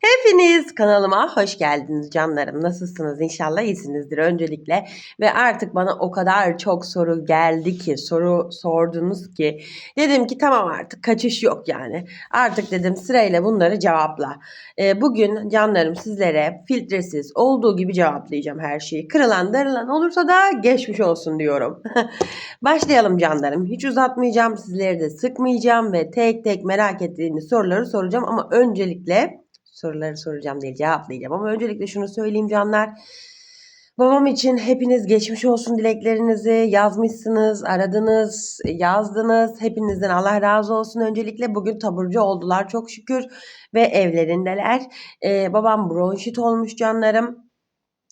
Hepiniz kanalıma hoş geldiniz canlarım. Nasılsınız? İnşallah iyisinizdir öncelikle. Ve artık bana o kadar çok soru geldi ki, soru sordunuz ki. Dedim ki tamam artık kaçış yok yani. Artık dedim sırayla bunları cevapla. Ee, bugün canlarım sizlere filtresiz olduğu gibi cevaplayacağım her şeyi. Kırılan darılan olursa da geçmiş olsun diyorum. Başlayalım canlarım. Hiç uzatmayacağım. Sizleri de sıkmayacağım ve tek tek merak ettiğiniz soruları soracağım. Ama öncelikle soruları soracağım değil cevaplayacağım. Ama öncelikle şunu söyleyeyim canlar. Babam için hepiniz geçmiş olsun dileklerinizi yazmışsınız, aradınız, yazdınız. Hepinizden Allah razı olsun. Öncelikle bugün taburcu oldular çok şükür ve evlerindeler. Ee, babam bronşit olmuş canlarım.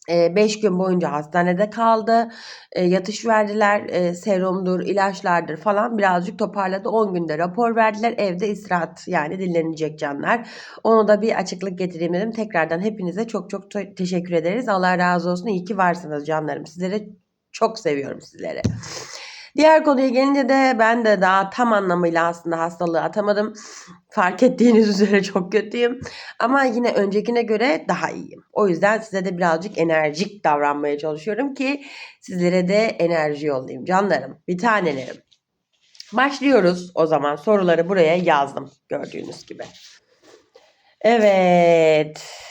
5 gün boyunca hastanede kaldı. Yatış verdiler. Serumdur, ilaçlardır falan birazcık toparladı. 10 günde rapor verdiler. Evde istirahat yani dinlenecek canlar. Onu da bir açıklık getireyim dedim. Tekrardan hepinize çok çok te- teşekkür ederiz. Allah razı olsun. İyi ki varsınız canlarım. Sizleri çok seviyorum sizleri. Diğer konuya gelince de ben de daha tam anlamıyla aslında hastalığı atamadım. Fark ettiğiniz üzere çok kötüyüm. Ama yine öncekine göre daha iyiyim. O yüzden size de birazcık enerjik davranmaya çalışıyorum ki sizlere de enerji yollayayım. Canlarım, bir tanelerim. Başlıyoruz o zaman. Soruları buraya yazdım gördüğünüz gibi. Evet.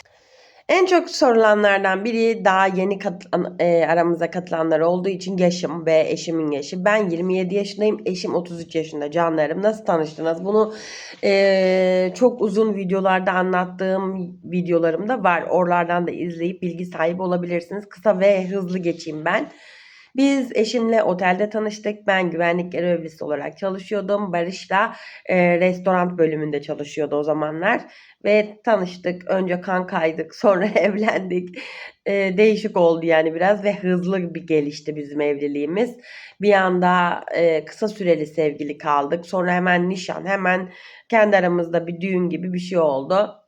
En çok sorulanlardan biri daha yeni katılan, e, aramıza katılanlar olduğu için yaşım ve eşimin yaşı. Ben 27 yaşındayım, eşim 33 yaşında canlarım. Nasıl tanıştınız? Bunu e, çok uzun videolarda anlattığım videolarım da var. Oralardan da izleyip bilgi sahibi olabilirsiniz. Kısa ve hızlı geçeyim ben. Biz eşimle otelde tanıştık. Ben güvenlik görevlisi olarak çalışıyordum. Barış da e, restoran bölümünde çalışıyordu o zamanlar. Ve tanıştık. Önce kankaydık. Sonra evlendik. E, değişik oldu yani biraz ve hızlı bir gelişti bizim evliliğimiz. Bir anda e, kısa süreli sevgili kaldık. Sonra hemen nişan. Hemen kendi aramızda bir düğün gibi bir şey oldu.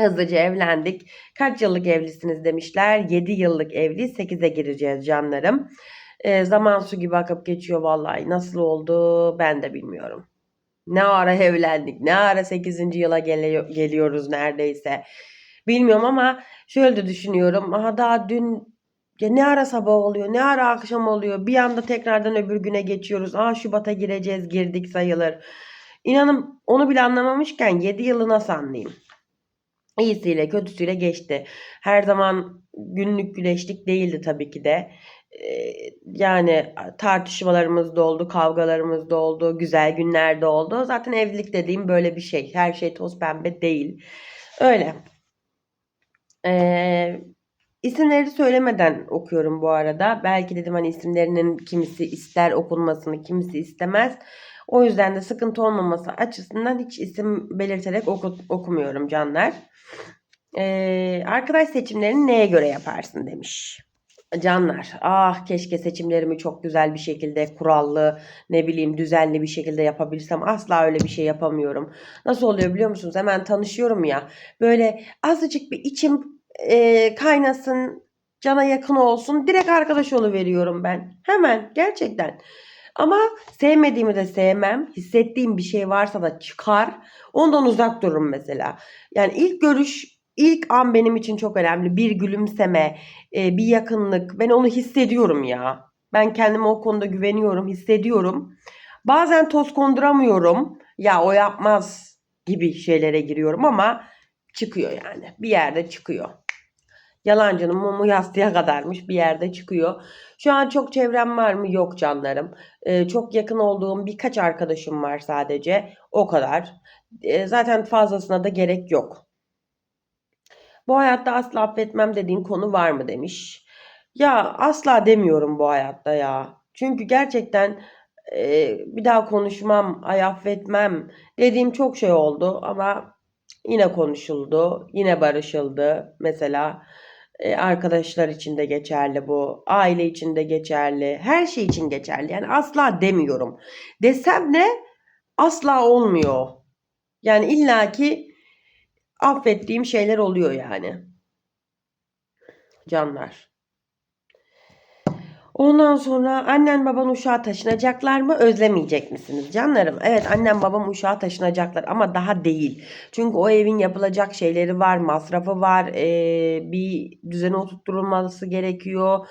Hızlıca evlendik. Kaç yıllık evlisiniz demişler. 7 yıllık evli 8'e gireceğiz canlarım. E, zaman su gibi akıp geçiyor vallahi. Nasıl oldu ben de bilmiyorum. Ne ara evlendik, ne ara 8. yıla geliyor, geliyoruz neredeyse. Bilmiyorum ama şöyle de düşünüyorum. Aha daha dün ya ne ara sabah oluyor, ne ara akşam oluyor. Bir anda tekrardan öbür güne geçiyoruz. Aa Şubat'a gireceğiz, girdik sayılır. İnanın onu bile anlamamışken 7 yılı nasıl anlayayım? İyisiyle kötüsüyle geçti. Her zaman günlük güneşlik değildi tabii ki de. Yani tartışmalarımız da oldu, kavgalarımız da oldu, güzel günler de oldu. Zaten evlilik dediğim böyle bir şey. Her şey toz pembe değil. Öyle. Ee, isimleri söylemeden okuyorum bu arada. Belki dedim hani isimlerinin kimisi ister okunmasını, kimisi istemez. O yüzden de sıkıntı olmaması açısından hiç isim belirterek oku, okumuyorum canlar. Ee, arkadaş seçimlerini neye göre yaparsın demiş. Canlar, ah keşke seçimlerimi çok güzel bir şekilde kurallı, ne bileyim düzenli bir şekilde yapabilsem. Asla öyle bir şey yapamıyorum. Nasıl oluyor biliyor musunuz? Hemen tanışıyorum ya. Böyle azıcık bir içim e, kaynasın, cana yakın olsun. Direkt arkadaş veriyorum ben. Hemen gerçekten. Ama sevmediğimi de sevmem. Hissettiğim bir şey varsa da çıkar. Ondan uzak dururum mesela. Yani ilk görüş, ilk an benim için çok önemli. Bir gülümseme, e, bir yakınlık. Ben onu hissediyorum ya. Ben kendime o konuda güveniyorum, hissediyorum. Bazen toz konduramıyorum. Ya o yapmaz gibi şeylere giriyorum ama çıkıyor yani. Bir yerde çıkıyor. Yalancının mumu yastığa kadarmış bir yerde çıkıyor. Şu an çok çevrem var mı? Yok canlarım. Ee, çok yakın olduğum birkaç arkadaşım var sadece. O kadar. Ee, zaten fazlasına da gerek yok. Bu hayatta asla affetmem dediğin konu var mı demiş. Ya asla demiyorum bu hayatta ya. Çünkü gerçekten e, bir daha konuşmam, ay affetmem dediğim çok şey oldu ama yine konuşuldu, yine barışıldı. Mesela arkadaşlar için de geçerli bu, aile için de geçerli, her şey için geçerli. Yani asla demiyorum. Desem ne? Asla olmuyor. Yani illaki affettiğim şeyler oluyor yani. Canlar. Ondan sonra annen baban uşağa taşınacaklar mı özlemeyecek misiniz canlarım? Evet annem babam uşağa taşınacaklar ama daha değil. Çünkü o evin yapılacak şeyleri var, masrafı var, ee, bir düzene oturtulması gerekiyor.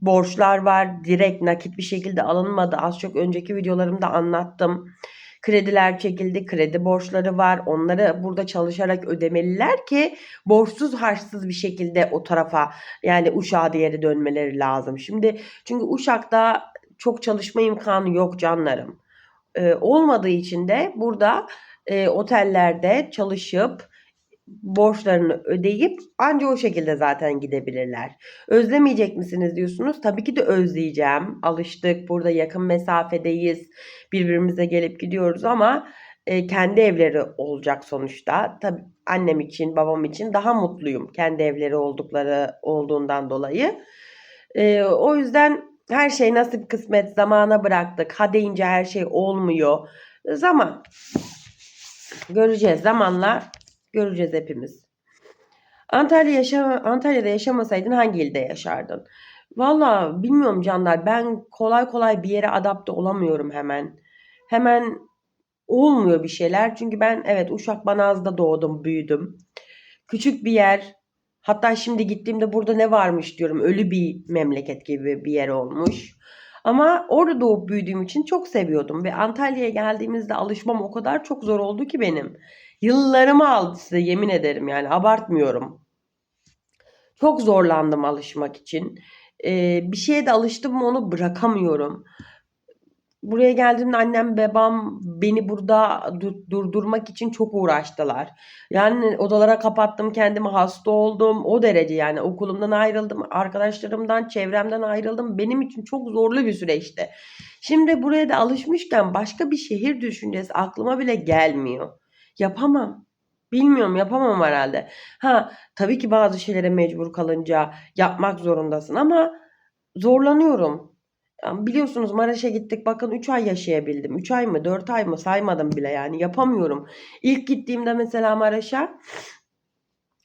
Borçlar var, direkt nakit bir şekilde alınmadı. Az çok önceki videolarımda anlattım. Krediler çekildi, kredi borçları var. Onları burada çalışarak ödemeliler ki borçsuz harçsız bir şekilde o tarafa yani Uşak'a diğeri dönmeleri lazım. Şimdi çünkü Uşak'ta çok çalışma imkanı yok canlarım. Ee, olmadığı için de burada e, otellerde çalışıp borçlarını ödeyip anca o şekilde zaten gidebilirler. Özlemeyecek misiniz diyorsunuz. Tabii ki de özleyeceğim. Alıştık. Burada yakın mesafedeyiz. Birbirimize gelip gidiyoruz ama e, kendi evleri olacak sonuçta. Tabii annem için, babam için daha mutluyum. Kendi evleri oldukları olduğundan dolayı. E, o yüzden her şey nasip kısmet zamana bıraktık. Ha deyince her şey olmuyor. Zaman. Göreceğiz zamanla Göreceğiz hepimiz. Antalya yaşama, Antalya'da yaşamasaydın hangi ilde yaşardın? Valla bilmiyorum canlar. Ben kolay kolay bir yere adapte olamıyorum hemen. Hemen olmuyor bir şeyler. Çünkü ben evet Uşak Banaz'da doğdum, büyüdüm. Küçük bir yer. Hatta şimdi gittiğimde burada ne varmış diyorum. Ölü bir memleket gibi bir yer olmuş. Ama orada doğup büyüdüğüm için çok seviyordum ve Antalya'ya geldiğimizde alışmam o kadar çok zor oldu ki benim. Yıllarımı aldı size yemin ederim yani abartmıyorum. Çok zorlandım alışmak için. Ee, bir şeye de alıştım mı onu bırakamıyorum. Buraya geldiğimde annem babam beni burada dur- durdurmak için çok uğraştılar. Yani odalara kapattım kendimi hasta oldum o derece yani okulumdan ayrıldım arkadaşlarımdan çevremden ayrıldım benim için çok zorlu bir süreçti. Şimdi buraya da alışmışken başka bir şehir düşüncesi aklıma bile gelmiyor. Yapamam. Bilmiyorum yapamam herhalde. Ha tabii ki bazı şeylere mecbur kalınca yapmak zorundasın ama zorlanıyorum. Yani biliyorsunuz Maraş'a gittik bakın 3 ay yaşayabildim. 3 ay mı 4 ay mı saymadım bile yani yapamıyorum. İlk gittiğimde mesela Maraş'a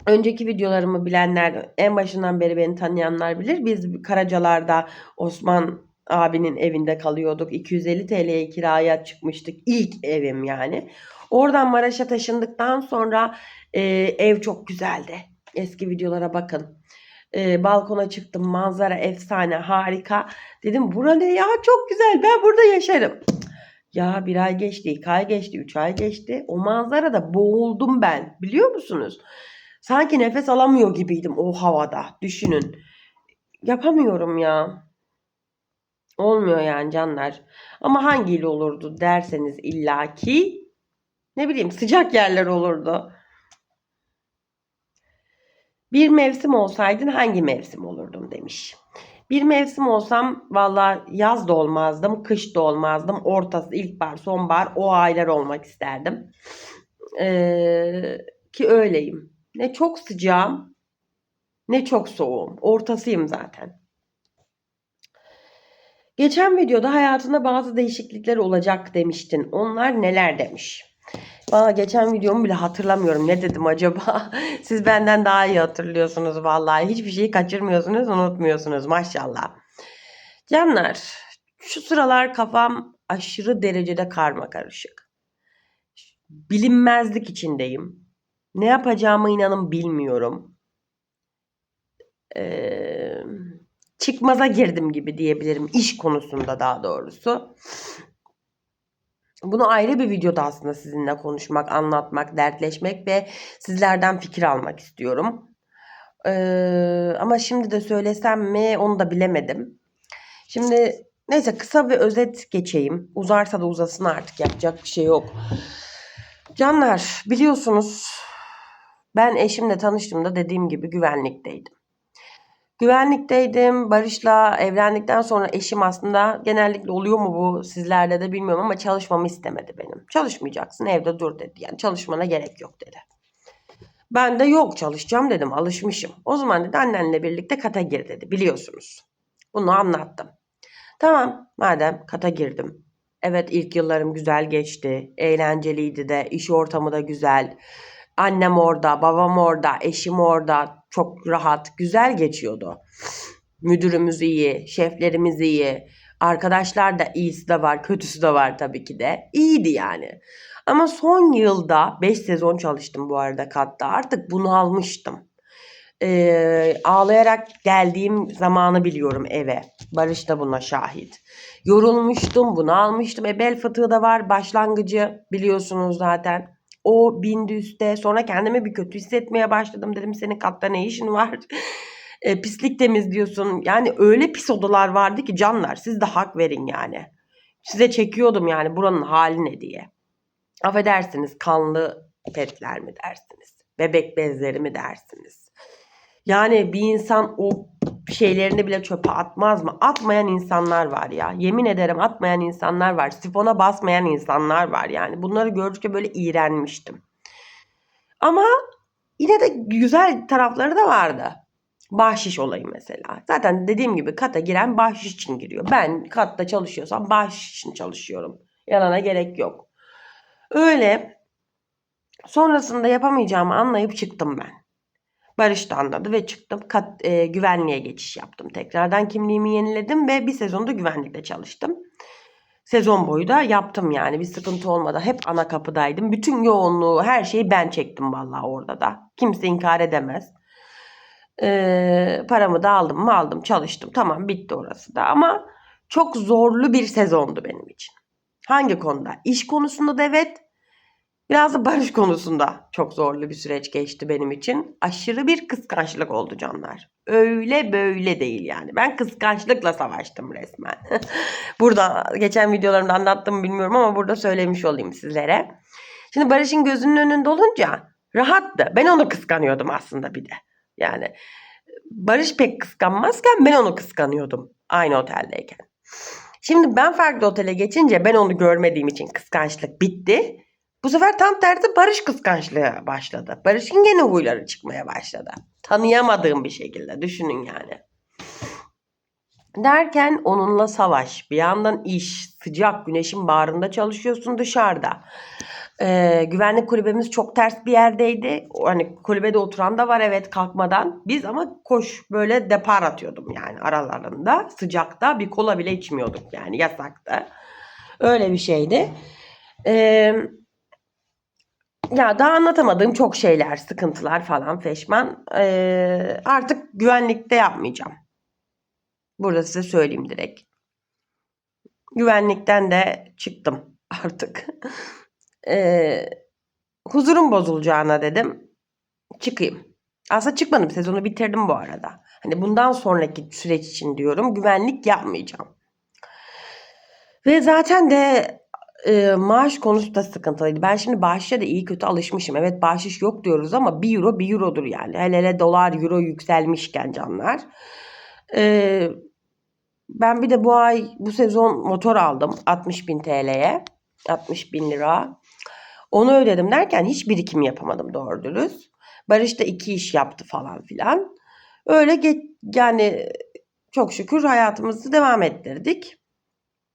önceki videolarımı bilenler en başından beri beni tanıyanlar bilir. Biz Karacalar'da Osman abinin evinde kalıyorduk. 250 TL'ye kiraya çıkmıştık. İlk evim yani. Oradan Maraş'a taşındıktan sonra e, ev çok güzeldi. Eski videolara bakın. E, balkona çıktım. Manzara efsane, harika. Dedim bura ne ya çok güzel. Ben burada yaşarım. Ya bir ay geçti, iki ay geçti, üç ay geçti. O manzarada boğuldum ben. Biliyor musunuz? Sanki nefes alamıyor gibiydim o havada. Düşünün. Yapamıyorum ya. Olmuyor yani canlar. Ama hangi il olurdu derseniz illaki ne bileyim sıcak yerler olurdu. Bir mevsim olsaydın hangi mevsim olurdun demiş. Bir mevsim olsam valla yaz da olmazdım, kış da olmazdım. Ortası, ilkbahar, sonbahar o aylar olmak isterdim. Ee, ki öyleyim. Ne çok sıcağım ne çok soğuğum. Ortasıyım zaten. Geçen videoda hayatında bazı değişiklikler olacak demiştin. Onlar neler demiş. Valla geçen videomu bile hatırlamıyorum. Ne dedim acaba? Siz benden daha iyi hatırlıyorsunuz vallahi. Hiçbir şeyi kaçırmıyorsunuz, unutmuyorsunuz maşallah. Canlar, şu sıralar kafam aşırı derecede karma karışık. Bilinmezlik içindeyim. Ne yapacağımı inanın bilmiyorum. Ee, çıkmaza girdim gibi diyebilirim. iş konusunda daha doğrusu. Bunu ayrı bir videoda aslında sizinle konuşmak, anlatmak, dertleşmek ve sizlerden fikir almak istiyorum. Ee, ama şimdi de söylesem mi onu da bilemedim. Şimdi neyse kısa bir özet geçeyim. Uzarsa da uzasın artık yapacak bir şey yok. Canlar biliyorsunuz ben eşimle tanıştığımda dediğim gibi güvenlikteydim. Güvenlikteydim. Barış'la evlendikten sonra eşim aslında genellikle oluyor mu bu sizlerle de bilmiyorum ama çalışmamı istemedi benim. Çalışmayacaksın evde dur dedi. Yani çalışmana gerek yok dedi. Ben de yok çalışacağım dedim alışmışım. O zaman dedi annenle birlikte kata gir dedi biliyorsunuz. Bunu anlattım. Tamam madem kata girdim. Evet ilk yıllarım güzel geçti. Eğlenceliydi de iş ortamı da güzel. Annem orada, babam orada, eşim orada. Çok rahat, güzel geçiyordu. Müdürümüz iyi, şeflerimiz iyi, arkadaşlar da iyisi de var, kötüsü de var tabii ki de. İyiydi yani. Ama son yılda 5 sezon çalıştım bu arada katta. Artık bunu almıştım. Ee, ağlayarak geldiğim zamanı biliyorum eve. Barış da buna şahit. Yorulmuştum, bunu almıştım. E bel fıtığı da var, başlangıcı biliyorsunuz zaten. O bindi üste. Sonra kendimi bir kötü hissetmeye başladım. Dedim senin katta ne işin var? E, pislik temizliyorsun. Yani öyle pis odalar vardı ki canlar. Siz de hak verin yani. Size çekiyordum yani buranın hali ne diye. Affedersiniz kanlı petler mi dersiniz? Bebek bezleri mi dersiniz? Yani bir insan o şeylerini bile çöpe atmaz mı? Atmayan insanlar var ya. Yemin ederim atmayan insanlar var. Sifona basmayan insanlar var yani. Bunları gördükçe böyle iğrenmiştim. Ama yine de güzel tarafları da vardı. Bahşiş olayı mesela. Zaten dediğim gibi kata giren bahşiş için giriyor. Ben katta çalışıyorsam bahşiş için çalışıyorum. Yalana gerek yok. Öyle sonrasında yapamayacağımı anlayıp çıktım ben. Barış da anladı ve çıktım. Kat, e, güvenliğe geçiş yaptım. Tekrardan kimliğimi yeniledim ve bir sezonda güvenlikte çalıştım. Sezon boyu da yaptım yani bir sıkıntı olmadı. Hep ana kapıdaydım. Bütün yoğunluğu her şeyi ben çektim vallahi orada da. Kimse inkar edemez. Ee, paramı da aldım mı aldım çalıştım. Tamam bitti orası da ama çok zorlu bir sezondu benim için. Hangi konuda? İş konusunda da evet. Biraz da barış konusunda çok zorlu bir süreç geçti benim için. Aşırı bir kıskançlık oldu canlar. Öyle böyle değil yani. Ben kıskançlıkla savaştım resmen. burada geçen videolarımda anlattım bilmiyorum ama burada söylemiş olayım sizlere. Şimdi Barış'ın gözünün önünde olunca rahattı. Ben onu kıskanıyordum aslında bir de. Yani Barış pek kıskanmazken ben onu kıskanıyordum aynı oteldeyken. Şimdi ben farklı otele geçince ben onu görmediğim için kıskançlık bitti. Bu sefer tam tersi Barış kıskançlığı başladı. Barış'ın gene huyları çıkmaya başladı. Tanıyamadığım bir şekilde düşünün yani. Derken onunla savaş. Bir yandan iş, sıcak güneşin bağrında çalışıyorsun dışarıda. Ee, güvenlik kulübemiz çok ters bir yerdeydi. Hani kulübede oturan da var evet kalkmadan. Biz ama koş böyle depar atıyordum yani aralarında. Sıcakta bir kola bile içmiyorduk yani yasaktı. Öyle bir şeydi. Eee ya daha anlatamadığım çok şeyler, sıkıntılar falan feşman. Ee, artık güvenlikte yapmayacağım. Burada size söyleyeyim direkt. Güvenlikten de çıktım artık. Ee, huzurum bozulacağına dedim. Çıkayım. Aslında çıkmadım. Sezonu bitirdim bu arada. Hani bundan sonraki süreç için diyorum. Güvenlik yapmayacağım. Ve zaten de e, maaş konusu da sıkıntılıydı. Ben şimdi bahşişe de iyi kötü alışmışım. Evet bahşiş yok diyoruz ama 1 euro 1 eurodur yani. Hele hele dolar euro yükselmişken canlar. E, ben bir de bu ay bu sezon motor aldım 60 bin TL'ye. 60 bin lira. Onu ödedim derken hiç birikim yapamadım doğru dürüst. Barış da iki iş yaptı falan filan. Öyle geç, yani çok şükür hayatımızı devam ettirdik.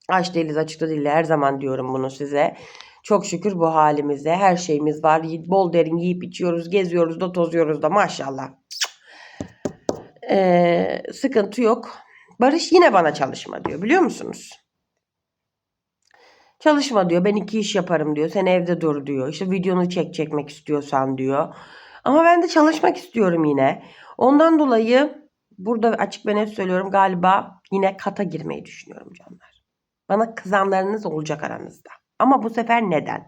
Aç değiliz açıkta değil her zaman diyorum bunu size. Çok şükür bu halimize her şeyimiz var. Bol derin yiyip içiyoruz, geziyoruz da tozuyoruz da maşallah. Ee, sıkıntı yok. Barış yine bana çalışma diyor biliyor musunuz? Çalışma diyor ben iki iş yaparım diyor. Sen evde dur diyor. İşte videonu çek çekmek istiyorsan diyor. Ama ben de çalışmak istiyorum yine. Ondan dolayı burada açık ve net söylüyorum galiba yine kata girmeyi düşünüyorum canlar. Bana kızanlarınız olacak aranızda. Ama bu sefer neden?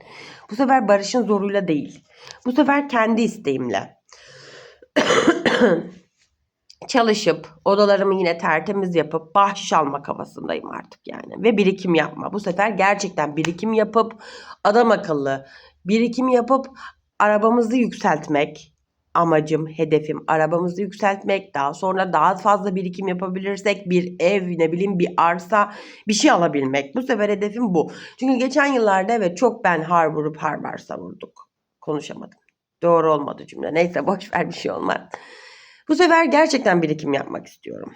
Bu sefer Barış'ın zoruyla değil. Bu sefer kendi isteğimle. Çalışıp odalarımı yine tertemiz yapıp bahşiş alma kafasındayım artık yani. Ve birikim yapma. Bu sefer gerçekten birikim yapıp adam akıllı birikim yapıp arabamızı yükseltmek amacım, hedefim arabamızı yükseltmek. Daha sonra daha fazla birikim yapabilirsek bir ev, ne bileyim bir arsa, bir şey alabilmek. Bu sefer hedefim bu. Çünkü geçen yıllarda evet çok ben har vurup har var savurduk. Konuşamadım. Doğru olmadı cümle. Neyse boş ver bir şey olmaz. Bu sefer gerçekten birikim yapmak istiyorum.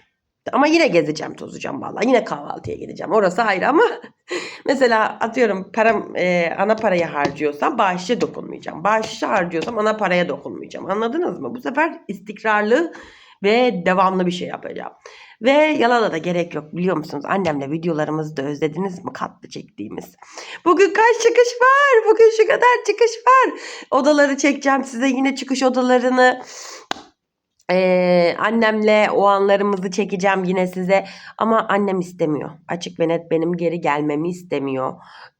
Ama yine gezeceğim, tozacağım vallahi. Yine kahvaltıya gideceğim. Orası ayrı ama mesela atıyorum param e, ana paraya harcıyorsam bahşişe dokunmayacağım. Bahşişe harcıyorsam ana paraya dokunmayacağım. Anladınız mı? Bu sefer istikrarlı ve devamlı bir şey yapacağım. Ve yalana da gerek yok biliyor musunuz? Annemle videolarımızı da özlediniz mi katlı çektiğimiz? Bugün kaç çıkış var? Bugün şu kadar çıkış var. Odaları çekeceğim size yine çıkış odalarını. Ee, annemle o anlarımızı çekeceğim yine size. Ama annem istemiyor. Açık ve net benim geri gelmemi istemiyor.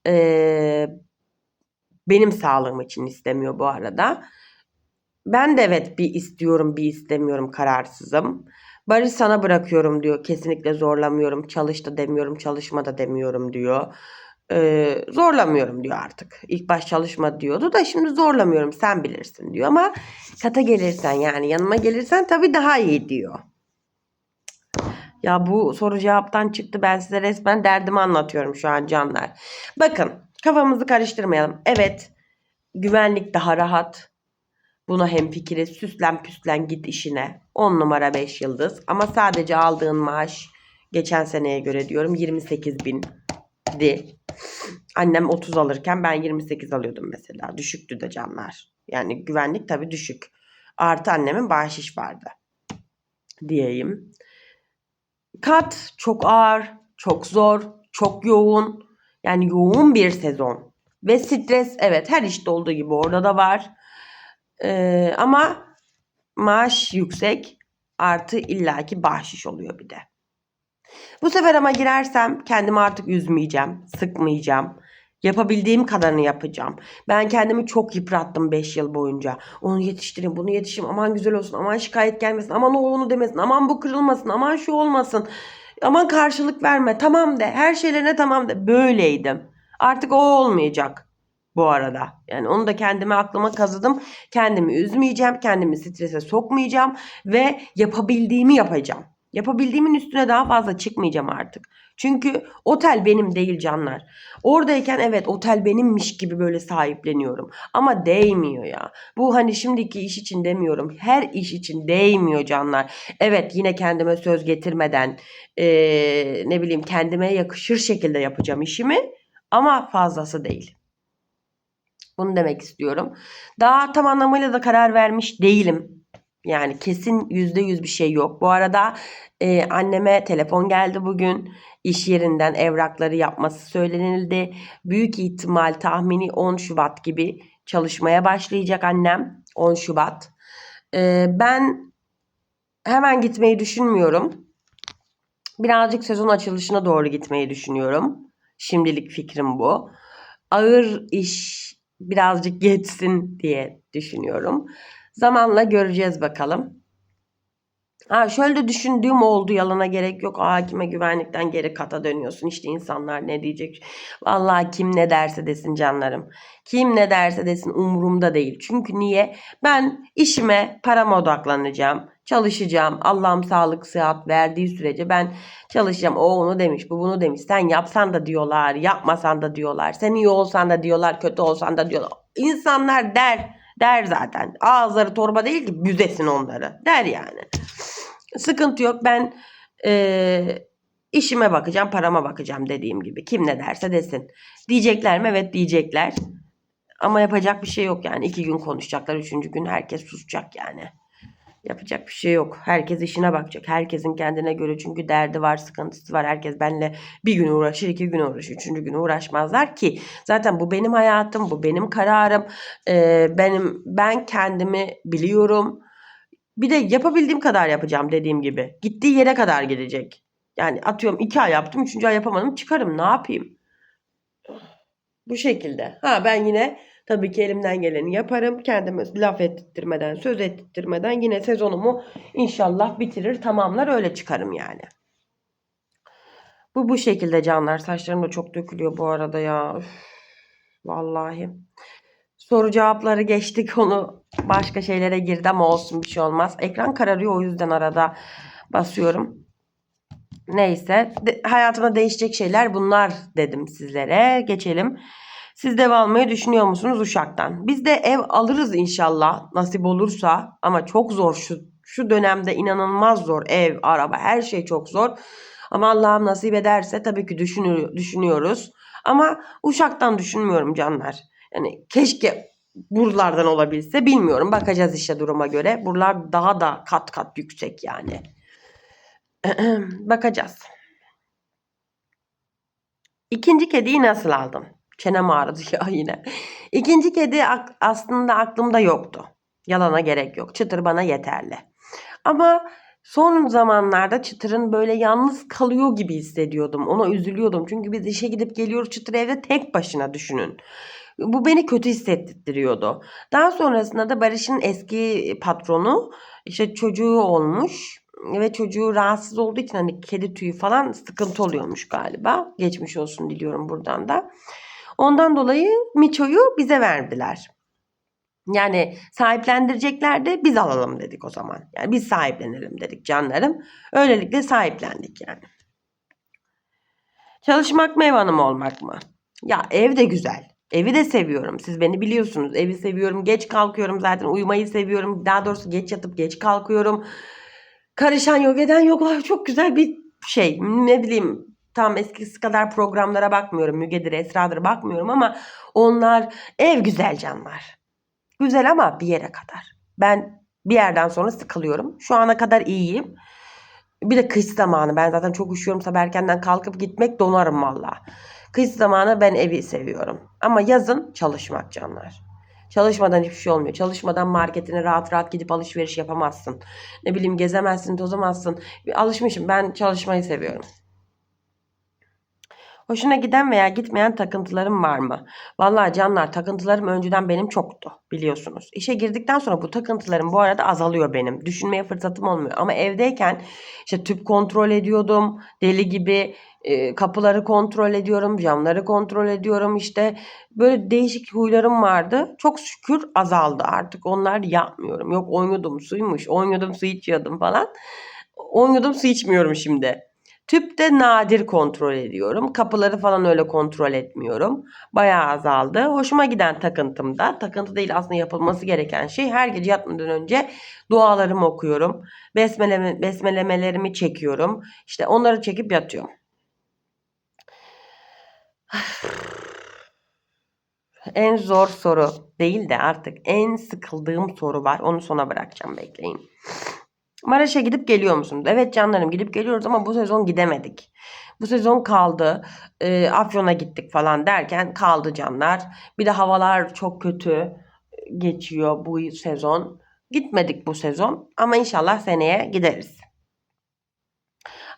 Ee, benim sağlığım için istemiyor bu arada. Ben de evet bir istiyorum bir istemiyorum kararsızım. Barış sana bırakıyorum diyor. Kesinlikle zorlamıyorum. Çalış da demiyorum, çalışma da demiyorum diyor. Ee, zorlamıyorum diyor artık. İlk baş çalışma diyordu da şimdi zorlamıyorum sen bilirsin diyor. Ama kata gelirsen yani yanıma gelirsen tabii daha iyi diyor. Ya bu soru cevaptan çıktı. Ben size resmen derdimi anlatıyorum şu an canlar. Bakın kafamızı karıştırmayalım. Evet güvenlik daha rahat. Buna hemfikiriz. Süslen püslen git işine. 10 numara 5 yıldız. Ama sadece aldığın maaş geçen seneye göre diyorum 28 bindi. Annem 30 alırken ben 28 alıyordum mesela. Düşüktü de canlar. Yani güvenlik tabii düşük. Artı annemin bahşiş vardı. Diyeyim. Kat çok ağır, çok zor, çok yoğun. Yani yoğun bir sezon. Ve stres evet her işte olduğu gibi orada da var. Ee, ama maaş yüksek artı illaki bahşiş oluyor bir de. Bu sefer ama girersem kendimi artık üzmeyeceğim, sıkmayacağım. Yapabildiğim kadarını yapacağım. Ben kendimi çok yıprattım 5 yıl boyunca. Onu yetiştireyim, bunu yetiştireyim. Aman güzel olsun, aman şikayet gelmesin, aman o onu demesin, aman bu kırılmasın, aman şu olmasın. Aman karşılık verme, tamam de, her şeylerine tamam de. Böyleydim. Artık o olmayacak bu arada. Yani onu da kendime aklıma kazıdım. Kendimi üzmeyeceğim, kendimi strese sokmayacağım ve yapabildiğimi yapacağım. Yapabildiğimin üstüne daha fazla çıkmayacağım artık. Çünkü otel benim değil canlar. Oradayken evet otel benimmiş gibi böyle sahipleniyorum. Ama değmiyor ya. Bu hani şimdiki iş için demiyorum. Her iş için değmiyor canlar. Evet yine kendime söz getirmeden eee, ne bileyim kendime yakışır şekilde yapacağım işimi. Ama fazlası değil. Bunu demek istiyorum. Daha tam anlamıyla da karar vermiş değilim. Yani kesin yüzde yüz bir şey yok. Bu arada e, anneme telefon geldi bugün. İş yerinden evrakları yapması söylenildi. Büyük ihtimal tahmini 10 Şubat gibi çalışmaya başlayacak annem. 10 Şubat. E, ben hemen gitmeyi düşünmüyorum. Birazcık sezon açılışına doğru gitmeyi düşünüyorum. Şimdilik fikrim bu. Ağır iş birazcık geçsin diye düşünüyorum. Zamanla göreceğiz bakalım. Ha şöyle düşündüğüm oldu yalana gerek yok. Aa kime güvenlikten geri kata dönüyorsun. İşte insanlar ne diyecek? Vallahi kim ne derse desin canlarım. Kim ne derse desin umurumda değil. Çünkü niye? Ben işime, parama odaklanacağım. Çalışacağım. Allah'ım sağlık, sıhhat verdiği sürece ben çalışacağım. O onu demiş, bu bunu demiş. Sen yapsan da diyorlar, yapmasan da diyorlar. Sen iyi olsan da diyorlar, kötü olsan da diyorlar. İnsanlar der, der zaten. Ağızları torba değil ki büzesin onları. Der yani. Sıkıntı yok. Ben eee, işime bakacağım, parama bakacağım dediğim gibi. Kim ne derse desin. Diyecekler mi? Evet diyecekler. Ama yapacak bir şey yok yani. İki gün konuşacaklar. Üçüncü gün herkes susacak yani. Yapacak bir şey yok. Herkes işine bakacak. Herkesin kendine göre çünkü derdi var, sıkıntısı var. Herkes benimle bir gün uğraşır, iki gün uğraşır, üçüncü gün uğraşmazlar ki. Zaten bu benim hayatım, bu benim kararım. Ee, benim ben kendimi biliyorum. Bir de yapabildiğim kadar yapacağım dediğim gibi. Gittiği yere kadar gidecek. Yani atıyorum iki ay yaptım, üçüncü ay yapamadım. Çıkarım ne yapayım? Bu şekilde. Ha ben yine tabii ki elimden geleni yaparım. Kendime laf ettirmeden, söz ettirmeden yine sezonumu inşallah bitirir, tamamlar öyle çıkarım yani. Bu bu şekilde canlar. Saçlarım da çok dökülüyor bu arada ya. Üf, vallahi. Soru cevapları geçtik onu başka şeylere girdi ama olsun bir şey olmaz. Ekran kararıyor o yüzden arada basıyorum. Neyse de, hayatımda değişecek şeyler bunlar dedim sizlere. Geçelim. Siz de ev almayı düşünüyor musunuz Uşak'tan? Biz de ev alırız inşallah nasip olursa ama çok zor şu şu dönemde inanılmaz zor ev, araba her şey çok zor. Ama Allah'ım nasip ederse tabii ki düşünür, düşünüyoruz. Ama Uşak'tan düşünmüyorum canlar. Yani keşke buralardan olabilse bilmiyorum. Bakacağız işte duruma göre. Buralar daha da kat kat yüksek yani. Bakacağız. İkinci kediyi nasıl aldım? Çenem ağrıdı ya yine. İkinci kedi aslında aklımda yoktu. Yalana gerek yok. Çıtır bana yeterli. Ama son zamanlarda Çıtır'ın böyle yalnız kalıyor gibi hissediyordum. Ona üzülüyordum. Çünkü biz işe gidip geliyoruz. Çıtır evde tek başına düşünün. Bu beni kötü hissettiriyordu. Daha sonrasında da Barış'ın eski patronu işte çocuğu olmuş ve çocuğu rahatsız olduğu için hani kedi tüyü falan sıkıntı oluyormuş galiba. Geçmiş olsun diliyorum buradan da. Ondan dolayı Miço'yu bize verdiler. Yani sahiplendirecekler de biz alalım dedik o zaman. Yani biz sahiplenelim dedik canlarım. Öylelikle sahiplendik yani. Çalışmak mı ev hanımı olmak mı? Ya ev de güzel. Evi de seviyorum. Siz beni biliyorsunuz. Evi seviyorum. Geç kalkıyorum zaten. Uyumayı seviyorum. Daha doğrusu geç yatıp geç kalkıyorum. Karışan yok eden yok. Çok güzel bir şey. Ne bileyim tam eskisi kadar programlara bakmıyorum. Mügedir, Esra'dır bakmıyorum ama onlar ev güzel canlar. Güzel ama bir yere kadar. Ben bir yerden sonra sıkılıyorum. Şu ana kadar iyiyim. Bir de kış zamanı. Ben zaten çok üşüyorum. Sabah erkenden kalkıp gitmek donarım valla. Kış zamanı ben evi seviyorum. Ama yazın çalışmak canlar. Çalışmadan hiçbir şey olmuyor. Çalışmadan marketine rahat rahat gidip alışveriş yapamazsın. Ne bileyim gezemezsin, tozamazsın. Alışmışım. Ben çalışmayı seviyorum. Hoşuna giden veya gitmeyen takıntılarım var mı? Vallahi canlar takıntılarım önceden benim çoktu biliyorsunuz. İşe girdikten sonra bu takıntılarım bu arada azalıyor benim. Düşünmeye fırsatım olmuyor. Ama evdeyken işte tüp kontrol ediyordum. Deli gibi e, kapıları kontrol ediyorum. Camları kontrol ediyorum. İşte böyle değişik huylarım vardı. Çok şükür azaldı artık. Onlar yapmıyorum. Yok 10 yudum suymuş. 10 yudum su içiyordum falan. 10 yudum su içmiyorum şimdi. Tüpte nadir kontrol ediyorum. Kapıları falan öyle kontrol etmiyorum. Bayağı azaldı. Hoşuma giden takıntım da takıntı değil aslında yapılması gereken şey her gece yatmadan önce dualarımı okuyorum. Besmeleme, besmelemelerimi çekiyorum. İşte onları çekip yatıyorum. En zor soru değil de artık en sıkıldığım soru var. Onu sona bırakacağım bekleyin. Maraş'a gidip geliyor musunuz? Evet canlarım gidip geliyoruz ama bu sezon gidemedik. Bu sezon kaldı. E, Afyon'a gittik falan derken kaldı canlar. Bir de havalar çok kötü geçiyor bu sezon. Gitmedik bu sezon ama inşallah seneye gideriz.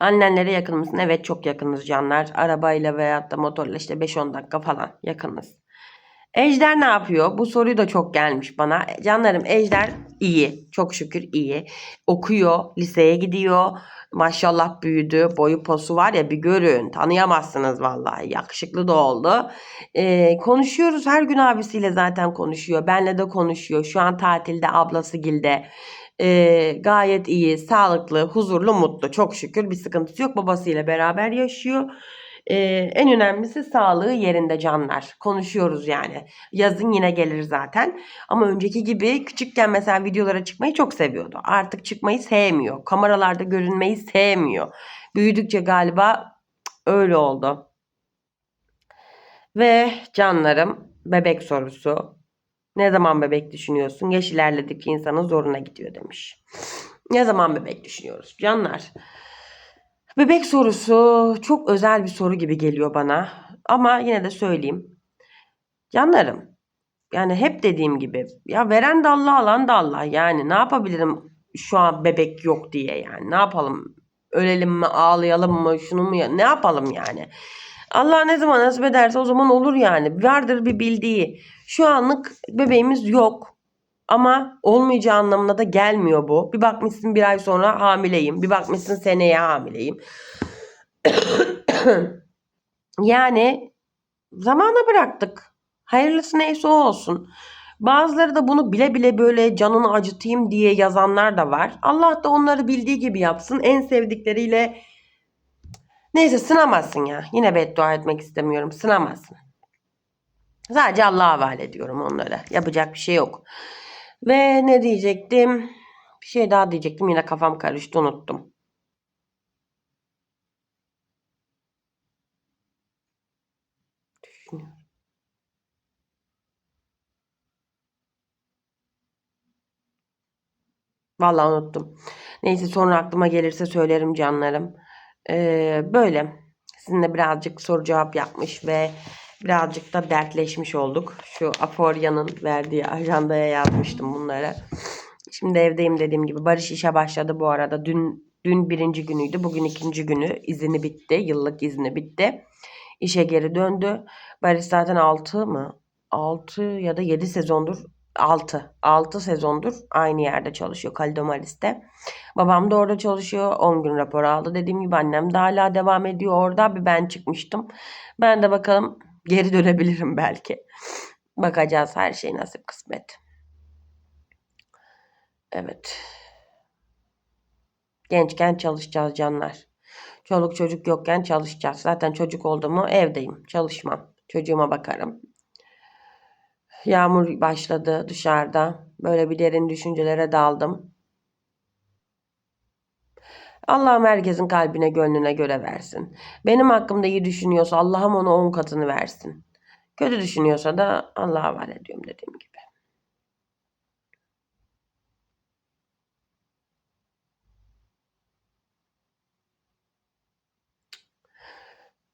Annenlere yakın mısın? Evet çok yakınız canlar. Arabayla veyahut da motorla işte 5-10 dakika falan yakınız. Ejder ne yapıyor? Bu soruyu da çok gelmiş bana. Canlarım Ejder iyi. Çok şükür iyi. Okuyor. Liseye gidiyor. Maşallah büyüdü. Boyu posu var ya bir görün. Tanıyamazsınız vallahi. Yakışıklı da oldu. Ee, konuşuyoruz. Her gün abisiyle zaten konuşuyor. Benle de konuşuyor. Şu an tatilde ablası gilde. Ee, gayet iyi, sağlıklı, huzurlu, mutlu. Çok şükür bir sıkıntısı yok. Babasıyla beraber yaşıyor. Ee, en önemlisi sağlığı yerinde canlar. Konuşuyoruz yani. Yazın yine gelir zaten. Ama önceki gibi küçükken mesela videolara çıkmayı çok seviyordu. Artık çıkmayı sevmiyor. Kameralarda görünmeyi sevmiyor. Büyüdükçe galiba öyle oldu. Ve canlarım bebek sorusu. Ne zaman bebek düşünüyorsun? Yaş ilerledikçe insanın zoruna gidiyor demiş. Ne zaman bebek düşünüyoruz? Canlar. Bebek sorusu çok özel bir soru gibi geliyor bana. Ama yine de söyleyeyim. Canlarım. Yani hep dediğim gibi. Ya veren de Allah alan da Allah. Yani ne yapabilirim şu an bebek yok diye yani. Ne yapalım? Ölelim mi ağlayalım mı şunu mu ne yapalım yani. Allah ne zaman nasip ederse o zaman olur yani. Vardır bir bildiği. Şu anlık bebeğimiz yok. Ama olmayacağı anlamına da gelmiyor bu. Bir bakmışsın bir ay sonra hamileyim. Bir bakmışsın seneye hamileyim. yani zamana bıraktık. Hayırlısı neyse o olsun. Bazıları da bunu bile bile böyle canını acıtayım diye yazanlar da var. Allah da onları bildiği gibi yapsın. En sevdikleriyle neyse sınamazsın ya. Yine beddua etmek istemiyorum. Sınamazsın. Sadece Allah'a havale ediyorum onlara. Yapacak bir şey yok. Ve ne diyecektim? Bir şey daha diyecektim. Yine kafam karıştı unuttum. Vallahi unuttum. Neyse sonra aklıma gelirse söylerim canlarım. Ee, böyle sizinle birazcık soru cevap yapmış ve birazcık da dertleşmiş olduk. Şu Aforya'nın verdiği ajandaya yazmıştım bunları. Şimdi evdeyim dediğim gibi. Barış işe başladı bu arada. Dün dün birinci günüydü. Bugün ikinci günü. İzini bitti. Yıllık izni bitti. İşe geri döndü. Barış zaten 6 mı? 6 ya da 7 sezondur 6. 6 sezondur aynı yerde çalışıyor Kalidomalis'te. Babam da orada çalışıyor. 10 gün rapor aldı. Dediğim gibi annem de hala devam ediyor orada. Bir ben çıkmıştım. Ben de bakalım geri dönebilirim belki. Bakacağız her şey nasip kısmet. Evet. Gençken çalışacağız canlar. Çoluk çocuk yokken çalışacağız. Zaten çocuk oldu mu evdeyim. Çalışmam. Çocuğuma bakarım. Yağmur başladı dışarıda. Böyle bir derin düşüncelere daldım. Allah'ım herkesin kalbine gönlüne göre versin. Benim hakkımda iyi düşünüyorsa Allah'ım ona on katını versin. Kötü düşünüyorsa da Allah'a havale ediyorum dediğim gibi.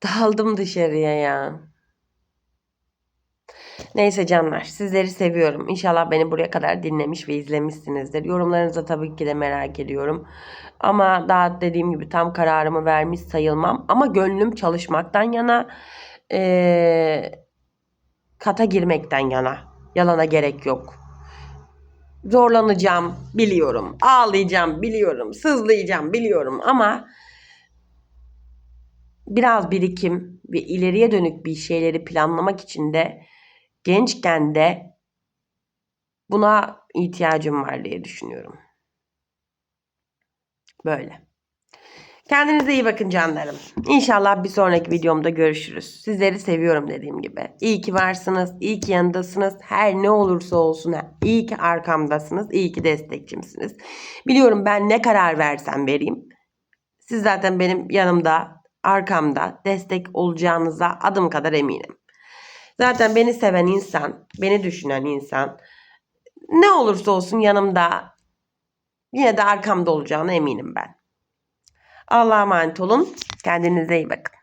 Daldım dışarıya ya. Neyse canlar sizleri seviyorum. İnşallah beni buraya kadar dinlemiş ve izlemişsinizdir. Yorumlarınızı tabii ki de merak ediyorum. Ama daha dediğim gibi tam kararımı vermiş sayılmam. Ama gönlüm çalışmaktan yana ee, kata girmekten yana. Yalana gerek yok. Zorlanacağım biliyorum. Ağlayacağım biliyorum. Sızlayacağım biliyorum ama biraz birikim ve ileriye dönük bir şeyleri planlamak için de gençken de buna ihtiyacım var diye düşünüyorum. Böyle. Kendinize iyi bakın canlarım. İnşallah bir sonraki videomda görüşürüz. Sizleri seviyorum dediğim gibi. İyi ki varsınız, iyi ki yanındasınız. Her ne olursa olsun iyi ki arkamdasınız, iyi ki destekçimsiniz. Biliyorum ben ne karar versem vereyim. Siz zaten benim yanımda, arkamda destek olacağınıza adım kadar eminim. Zaten beni seven insan, beni düşünen insan ne olursa olsun yanımda yine de arkamda olacağına eminim ben. Allah'a emanet olun. Kendinize iyi bakın.